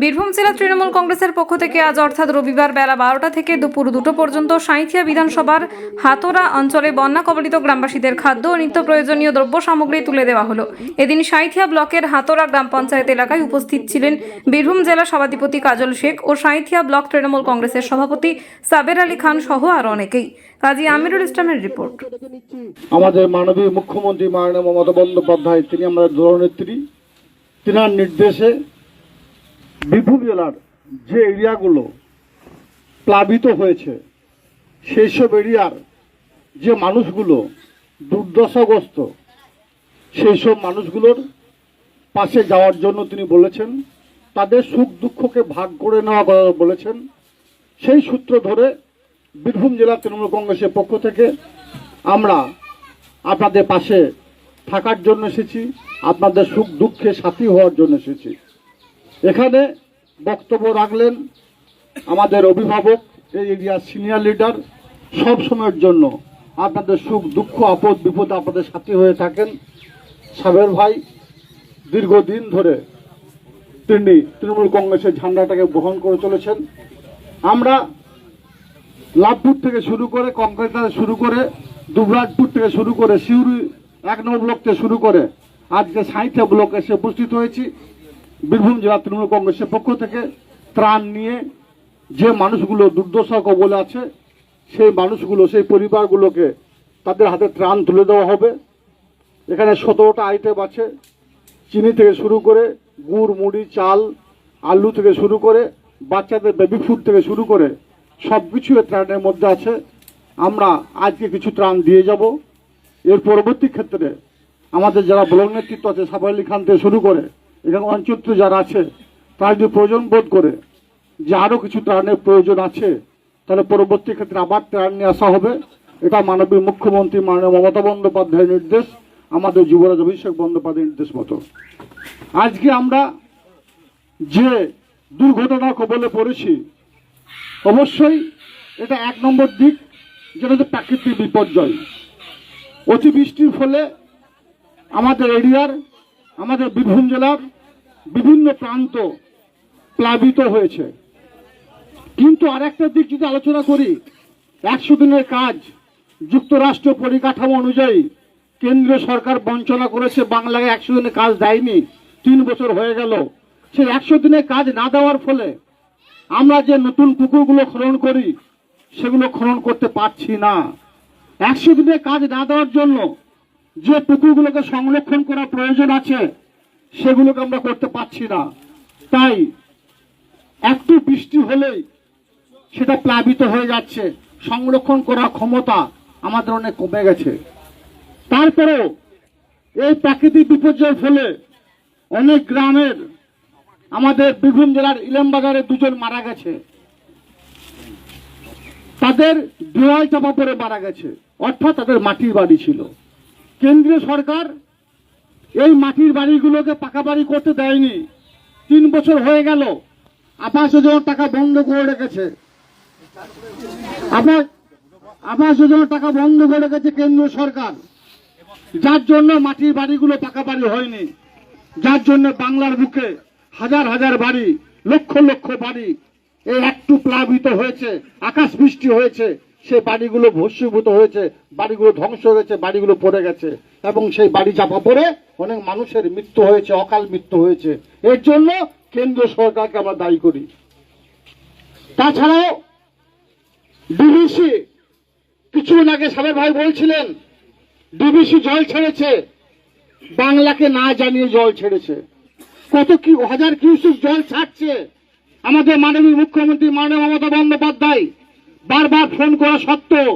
বীরভূম জেলা তৃণমূল কংগ্রেসের পক্ষ থেকে আজ অর্থাৎ রবিবার বেলা বারোটা থেকে দুপুর দুটো পর্যন্ত সাঁইথিয়া বিধানসভার হাতোরা অঞ্চলে বন্যা কবলিত গ্রামবাসীদের খাদ্য ও নিত্য প্রয়োজনীয় দ্রব্য সামগ্রী তুলে দেওয়া হলো। এদিন সাঁইথিয়া ব্লকের হাতোরা গ্রাম পঞ্চায়েত এলাকায় উপস্থিত ছিলেন বীরভূম জেলা সভাধিপতি কাজল শেখ ও সাঁইথিয়া ব্লক তৃণমূল কংগ্রেসের সভাপতি সাবের আলী খান সহ আরও অনেকেই। কাজী আমিরুল ইসলামের রিপোর্ট। আমাদের মাননীয় মুখ্যমন্ত্রী মাননীয় মমতা বন্দ্যোপাধ্যায় তিনি আমাদের দলনেত্রী। তিনার নির্দেশে বীরভূম জেলার যে এরিয়াগুলো প্লাবিত হয়েছে সেই সব এরিয়ার যে মানুষগুলো দুর্দশাগ্রস্ত সেই সব মানুষগুলোর পাশে যাওয়ার জন্য তিনি বলেছেন, তাদের সুখ দুঃখকে ভাগ করে নেওয়া বলেছেন। সেই সূত্র ধরে বীরভূম জেলা তৃণমূল কংগ্রেসের পক্ষ থেকে আমরা আপনাদের পাশে থাকার জন্য এসেছি, আপনাদের সুখ দুঃখে সাথী হওয়ার জন্য এসেছি। এখানে বক্তব্য রাখলেন আমাদের অভিভাবক, এই এরিয়ার সিনিয়র লিডার সব সময়ের জন্য। আপনাদের সুখ, দুঃখ, আপদ, বিপদ আপনাদের সাথী হয়ে থাকেন। সাবের ভাই, দীর্ঘদিন ধরে তিনি তৃণমূল কংগ্রেসের ঝান্ডাটাকে বহন করে চলেছেন। আমরা লাভপুর থেকে শুরু করে, কংক্রিট শুরু করে, দুবরাজপুর থেকে শুরু করে, সিউড়ি এক নম্বর ব্লক থেকে শুরু করে, আজকে সাঁইথা ব্লক এসে উপস্থিত হয়েছি। বীরভূম জেলা তৃণমূল কংগ্রেসের পক্ষ থেকে ত্রাণ নিয়ে যে মানুষগুলো দুর্দশা কবলে আছে, সেই মানুষগুলো, সেই পরিবারগুলোকে তাদের হাতে ত্রাণ তুলে দেওয়া হবে। এখানে সতেরোটা আইটেম আছে। চিনি থেকে শুরু করে গুড়, মুড়ি, চাল, আলু থেকে শুরু করে, বাচ্চাদের বেবি ফুড থেকে শুরু করে সব কিছু ত্রাণের মধ্যে আছে। আমরা আজকে কিছু ত্রাণ দিয়ে যাব। এর পরবর্তী ক্ষেত্রে আমাদের যারা ব্লক নেতৃত্ব আছে সাফা আলী খান থেকে শুরু করে এখানে অঞ্চত্র যারা আছে, তারা যদি প্রয়োজন বোধ করে যে আরও কিছু ত্রাণের প্রয়োজন আছে, তাহলে পরবর্তী ক্ষেত্রে আবার ত্রাণ নিয়ে আসা হবে। এটা মাননীয় মুখ্যমন্ত্রী মাননীয় মমতা বন্দ্যোপাধ্যায়ের নির্দেশ, আমাদের যুবরাজ অভিষেক বন্দ্যোপাধ্যায়ের নির্দেশ মতো। আজকে আমরা যে দুর্ঘটনা কবলে পড়েছি, অবশ্যই এটা এক নম্বর দিক, যেটা হচ্ছে প্রাকৃতিক বিপর্যয়। অতিবৃষ্টির ফলে আমাদের এরিয়ার, আমাদের বীরভূম জেলার বিভিন্ন প্রান্ত প্লাবিত হয়েছে। কিন্তু আরেকটা দিক যদি আলোচনা করি, একশো দিনের কাজ যুক্তরাষ্ট্র পরিকাঠামো অনুযায়ী কেন্দ্রীয় সরকার বঞ্চনা করেছে বাংলাকে একশো দিনের কাজ দেয়নি, তিন বছর হয়ে গেল। সেই একশো দিনের কাজ না দেওয়ার ফলে আমরা যে নতুন পুকুরগুলো খনন করি, সেগুলো খনন করতে পারছি না। একশো দিনের কাজ না দেওয়ার জন্য যে পুকুরগুলোকে সংরক্ষণ করা প্রয়োজন আছে সেগুলোকে আমরা করতে পারছি না। তাই একটু বৃষ্টি হলেই সেটা প্লাবিত হয়ে যাচ্ছে। সংরক্ষণ করার ক্ষমতা আমাদের অনেক কমে গেছে। তারপরেও এই প্রাকৃতিক বিপর্যয়ের ফলে অনেক গ্রামের, আমাদের বীরভূম জেলার ইলামবাজারে দুজন মারা গেছে। তাদের দেওয়াল চাপা পড়ে মারা গেছে। অর্থাৎ তাদের মাটির বাড়ি ছিল। কেন্দ্রীয় সরকার এই মাটির বাড়িগুলোকে পাকা বাড়ি করতে দেয়নি। তিন বছর হয়ে গেল। আবাস যোজনার টাকা বন্ধ করে রেখেছে। আবার আবাস যোজনার টাকা বন্ধ করে রেখেছে কেন্দ্রীয় সরকার। যার জন্য মাটির বাড়িগুলো পাকা বাড়ি হয়নি। যার জন্য বাংলার বুকে হাজার হাজার বাড়ি, লক্ষ লক্ষ বাড়ি, এই একটু প্লাবিত হয়েছে, আকাশ বৃষ্টি হয়েছে। সেই বাড়িগুলো ভস্মীভূত হয়েছে, বাড়িগুলো ধ্বংস হয়েছে, বাড়িগুলো পড়ে গেছে। এবং সেই বাড়ি চাপা পড়ে অনেক মানুষের মৃত্যু হয়েছে, অকাল মৃত্যু হয়েছে। এর জন্য কেন্দ্র সরকারকে আমরা দায়ী করি। তাছাড়াও ডিবিসি, কিছুদিন আগে সাবের ভাই বলছিলেন, ডিবিসি জল ছেড়েছে, বাংলাকে না জানিয়ে জল ছেড়েছে। কত কি, হাজার কিউসিক জল ছাড়ছে। আমাদের মাননীয় মুখ্যমন্ত্রী মাননীয় মমতা বন্দ্যোপাধ্যায় বারবার ফোন করা সত্ত্বেও